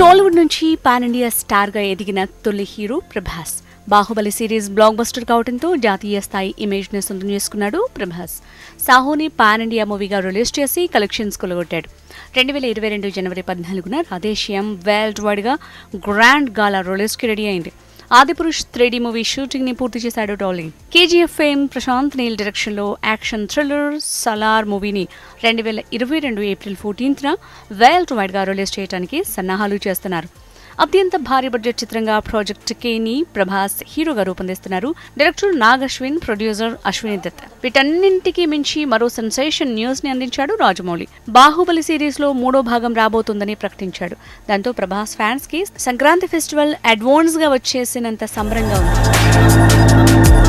టాలీవుడ్ నుంచి pan India స్టార్గా ఎదిగిన తొలి hero Prabhas. Baahubali series blockbuster కావడంతో జాతీయ స్థాయి ఇమేజ్ని సొంతం చేసుకున్నాడు ప్రభాస్. సాహోని పాన్ ఇండియా మూవీగా రిలీజ్ చేసి కలెక్షన్స్ కొలగొట్టాడు. రెండు వేల ఇరవై రెండు జనవరి పద్నాలుగున రాధేశ్యం వరల్డ్ వైడ్గా గ్రాండ్ గాలా రిలీజ్కి రెడీ అయింది. ఆదిపురుష్ త్రీడీ మూవీ షూటింగ్ని పూర్తి చేశాడు Dolly KGF fame Prashanth Neel డైరెక్షన్లో యాక్షన్ థ్రిల్లర్ సలార్ మూవీని రెండు వేల ఇరవై రెండు ఏప్రిల్ ఫోర్టీన్త్న వరల్డ్ వైడ్గా రిలీజ్ చేయడానికి సన్నాహాలు చేస్తున్నారు. అత్యంత భారీ బడ్జెట్ చిత్రంగా ప్రాజెక్ట్ కేని ప్రభాస్ హీరోగా రూపొందిస్తున్నారు. Director Nag Ashwin producer Ashwini Dutt. వీటన్నింటికి మించి మరో సెన్సేషన్ న్యూస్ని అందించాడు రాజమౌళి. బాహుబలి సిరీస్లో మూడో భాగం రాబోతుందని ప్రకటించాడు. దాంతో ప్రభాస్ ఫ్యాన్స్కి సంక్రాంతి ఫెస్టివల్ అడ్వాన్స్గా వచ్చేసినంత సంబరంగా ఉంది.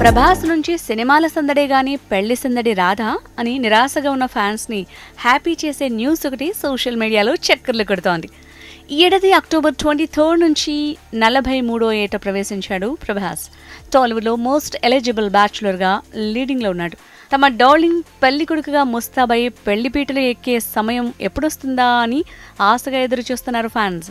ప్రభాస్ నుంచి సినిమాల సందడే గాని పెళ్ళి సందడి రాధా అని నిరాశగా ఉన్న ఫ్యాన్స్ని హ్యాపీ చేసే న్యూస్ ఒకటి సోషల్ మీడియాలో చక్కర్లు కొడుతోంది. ఈ ఏడాది అక్టోబర్ ట్వంటీ థర్డ్ నుంచి నలభై మూడో ఏట ప్రవేశించాడు ప్రభాస్. టాలీవుడ్లో మోస్ట్ ఎలిజిబుల్ బ్యాచులర్గా లీడింగ్లో ఉన్నాడు. తమ డార్లింగ్ పెళ్ళి కొడుకుగా ముస్తాబై పెళ్ళిపీటలు ఎక్కే సమయం ఎప్పుడొస్తుందా అని ఆశగా ఎదురు చూస్తున్నారు ఫ్యాన్స్.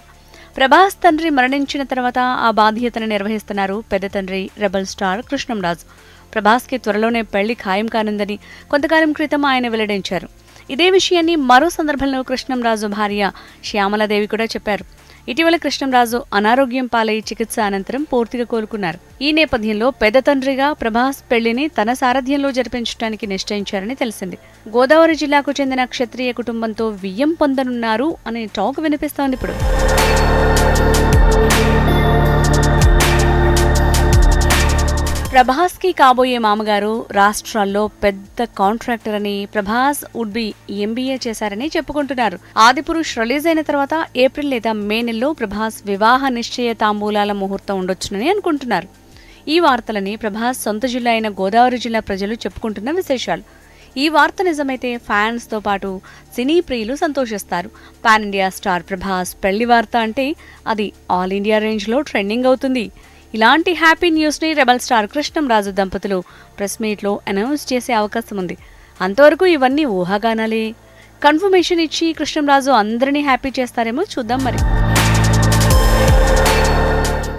ప్రభాస్ తండ్రి మరణించిన తర్వాత ఆ బాధ్యతను నిర్వహిస్తున్నారు పెద్ద తండ్రి రెబల్ స్టార్ కృష్ణంరాజు. ప్రభాస్కి త్వరలోనే పెళ్ళి ఖాయం కానుందని కొంతకాలం క్రితం ఆయన వెల్లడించారు. ఇదే విషయాన్ని మరో సందర్భంలో కృష్ణంరాజు భార్య శ్యామలాదేవి కూడా చెప్పారు. ఇటీవల కృష్ణంరాజు అనారోగ్యం పాలై చికిత్స అనంతరం పూర్తిగా కోలుకున్నారు. ఈ నేపథ్యంలో పెద్ద తండ్రిగా ప్రభాస్ పెళ్ళిని తన సారథ్యంలో జరిపించడానికి నిశ్చయించారని తెలిసింది. గోదావరి జిల్లాకు చెందిన క్షత్రియ కుటుంబంతో వియ్యం పొందనున్నారు అనే టాక్ వినిపిస్తోంది ఇప్పుడు. ప్రభాస్కి కాబోయే మామగారు రాష్ట్రాల్లో పెద్ద కాంట్రాక్టర్ అని ప్రభాస్ వుడ్ బి ఎంబీఏ చేశారని చెప్పుకుంటున్నారు. ఆదిపురుష్ రిలీజ్ అయిన తర్వాత ఏప్రిల్ లేదా మే నెలలో ప్రభాస్ వివాహ నిశ్చయ తాంబూలాల ముహూర్తం ఉండొచ్చునని అనుకుంటున్నారు. ఈ వార్తలని ప్రభాస్ సొంత జిల్లా అయిన గోదావరి జిల్లా ప్రజలు చెప్పుకుంటున్న విశేషాలు. ఈ వార్త నిజమైతే ఫ్యాన్స్తో పాటు సినీ ప్రియులు సంతోషిస్తారు. పాన్ ఇండియా స్టార్ ప్రభాస్ పెళ్ళి వార్త అంటే అది ఆల్ ఇండియా రేంజ్లో ట్రెండింగ్ అవుతుంది. ఇలాంటి హ్యాపీ న్యూస్ని రెబల్ స్టార్ కృష్ణంరాజు దంపతులు ప్రెస్ మీట్లో అనౌన్స్ చేసే అవకాశం ఉంది. అంతవరకు ఇవన్నీ ఊహాగానాలే. కన్ఫర్మేషన్ ఇచ్చి కృష్ణంరాజు అందరినీ హ్యాపీ చేస్తారేమో చూద్దాం మరి.